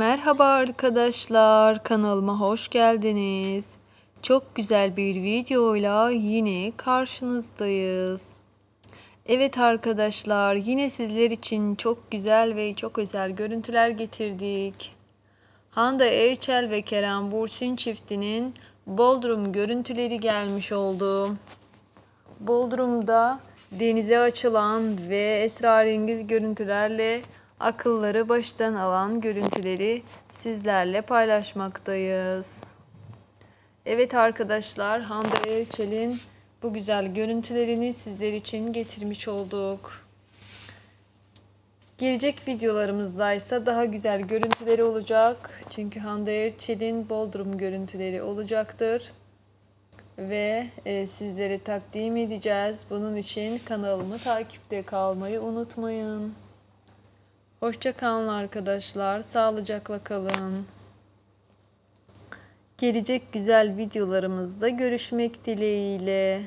Merhaba arkadaşlar, kanalıma hoş geldiniz. Çok güzel bir videoyla yine karşınızdayız. Evet arkadaşlar, yine sizler için çok güzel ve çok özel görüntüler getirdik. Hande Erçel ve Kerem Bursin çiftinin Bodrum görüntüleri gelmiş oldu. Bodrum'da denize açılan ve esrarengiz görüntülerle akılları baştan alan görüntüleri sizlerle paylaşmaktayız. Evet arkadaşlar Hande Erçel'in bu güzel görüntülerini sizler için getirmiş olduk. Gelecek videolarımızda ise daha güzel görüntüleri olacak. Çünkü Hande Erçel'in Bodrum görüntüleri olacaktır ve e, sizlere takdim edeceğiz. Bunun için kanalımı takipte kalmayı unutmayın. Hoşça kalın arkadaşlar. Sağlıcakla kalın. Gelecek güzel videolarımızda görüşmek dileğiyle.